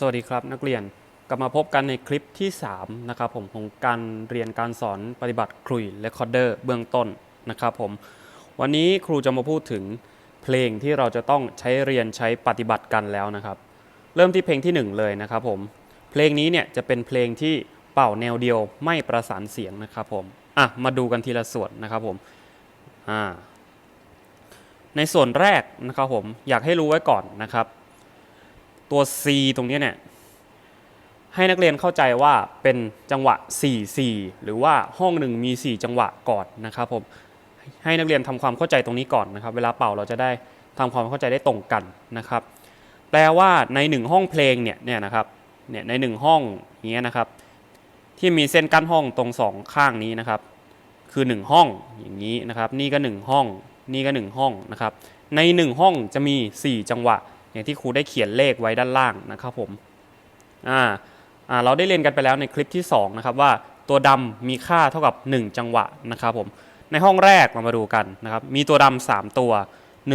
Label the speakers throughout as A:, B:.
A: สวัสดีครับนักเรียนกลับมาพบกันในคลิปที่ 3 นะครับผมของการเรียนการสอนปฏิบัติครุยและคอร์เดอร์เบื้องต้นนะครับผมวันนี้ครูจะมาพูดถึงเพลงที่เราจะต้องใช้เรียนใช้ปฏิบัติกันแล้วนะครับ เริ่มที่เพลงที่ 1 เลยนะครับผมเพลงนี้เนี่ยจะเป็นเพลงที่เป่าแนวเดียวไม่ประสานเสียงนะครับผมอะมาดูกันทีละส่วนนะครับผมอ่าในส่วนแรกนะครับผมอยากให้รู้ไว้ก่อนนะครับ ตัว C ตรงนี้เนี่ยให้นักเรียนเข้าใจว่าเป็นจังหวะ 4 4 หรือว่าห้องหนึ่งมี 4 จังหวะก่อนนะครับผมให้นักเรียนทำความเข้าใจตรงนี้ก่อนนะครับ เวลาเป่าเราจะได้ทำความเข้าใจได้ตรงกันนะครับ แปลว่าใน 1 ห้องเพลงเนี่ยเนี่ยนะครับเนี่ยใน 1 ห้องอย่างเงี้ยนะครับ ที่มีเส้นกั้นห้องตรงสองข้างนี้นะครับ คือ 1 ห้องอย่างนี้นะครับ นี่ก็ 1 ห้อง นี่ก็ 1 ห้องนะครับ ใน 1 ห้องจะมี 4 จังหวะ อย่างที่ครูได้เขียนเลขไว้ด้านล่างนะครับผมอ่าอ่าเราได้เรียนกันไปแล้วในคลิปที่2นะครับว่าตัวดำมีค่าเท่ากับ 1 จังหวะนะครับผมในห้องแรกเรามาดูกันนะครับมีตัวดำ3ตัว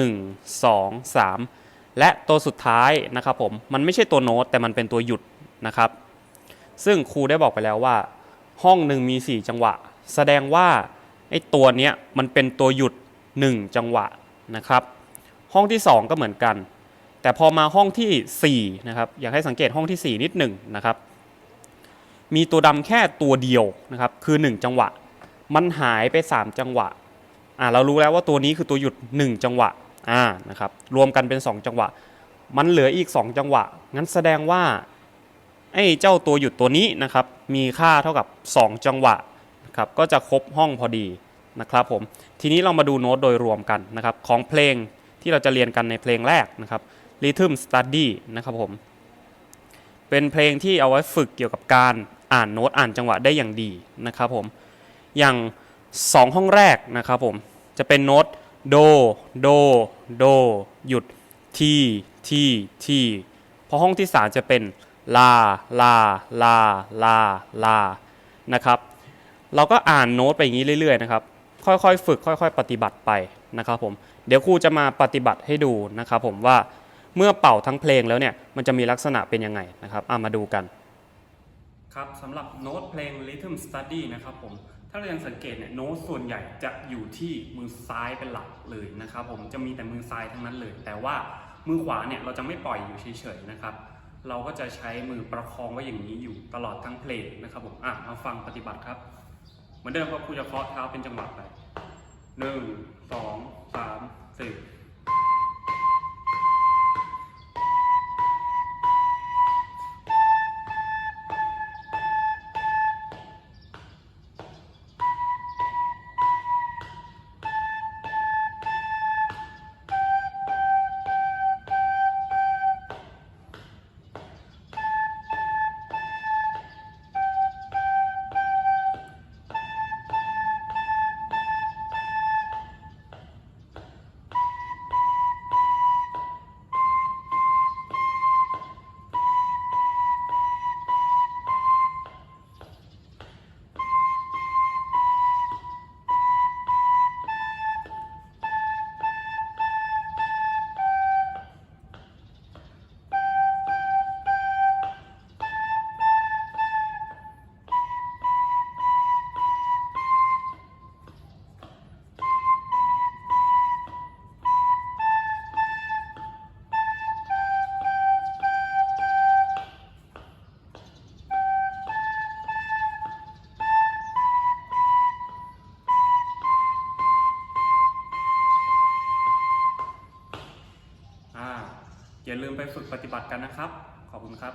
A: 1 2 3 และตัวสุดท้ายนะครับผมมันไม่ใช่ตัวโน้ตแต่มันเป็นตัวหยุดนะครับ ซึ่งครูได้บอกไปแล้วว่า ห้องหนึ่งมี 4 จังหวะ แสดงว่าไอ้ตัวเนี้ยมันเป็นตัวหยุด 1 จังหวะนะครับ ห้องที่ 2 ก็เหมือนกัน แต่พอมาห้องที่4นะครับอยากให้สังเกตห้องที่ 4 นิดหนึ่งนะครับ มีตัวดำแค่ตัวเดียวนะครับคือ 1 จังหวะ มันหายไป 3 จังหวะอ่าเรารู้แล้วว่าตัวนี้คือตัวหยุด 1 จังหวะอ่านะครับรวมกันเป็น 2 จังหวะ มันเหลืออีก 2 จังหวะ งั้นแสดงว่าไอ้เจ้าตัวหยุดตัวนี้นะครับมีค่าเท่ากับ 2 จังหวะนะครับก็จะครบห้องพอดีนะครับผมทีนี้เรามาดูโน้ตโดยรวมกันนะครับของเพลงที่เราจะเรียนกันในเพลงแรกนะครับ Rhythm Study นะครับผม เป็นเพลงที่เอาไว้ฝึกเกี่ยวกับการอ่านโน้ตอ่านจังหวะได้อย่างดีนะครับผม อย่าง 2 ห้องแรกนะครับผม จะเป็นโน้ตโด โด โด หยุด ที ที ทีพอห้องที่ 3 จะเป็นลา ลา ลา ลา ลา นะครับ เราก็อ่านโน้ตไปอย่างนี้เรื่อยๆนะครับ ค่อยๆ ฝึก ค่อย ๆ ปฏิบัติไปนะครับผม เดี๋ยวครูจะมาปฏิบัติให้ดูนะครับผมว่า เมื่อเป่าทั้งเพลงแล้วเนี่ยมันจะมีลักษณะเป็นยังไงนะครับอะมาดูกัน ครับสำหรับโน้ตเพลง Rhythm Study นะครับผมถ้าเรายังสังเกตเนี่ยโน้ตส่วนใหญ่จะอยู่ที่มือซ้ายเป็นหลักเลยนะครับผมจะมีแต่มือซ้ายทั้งนั้นเลย แต่ว่ามือขวาเนี่ยเราจะไม่ปล่อยอยู่เฉยๆนะครับ เราก็จะใช้มือประคองไว้อย่างนี้อยู่ตลอดทั้งเพลงนะครับผมอะมาฟังปฏิบัติครับ เหมือนเดิมครับครูจะเคาะเท้าเป็นจังหวะไปหนึ่งสองสามสี่ อย่าลืมไปฝึกปฏิบัติกันนะครับ ขอบคุณครับ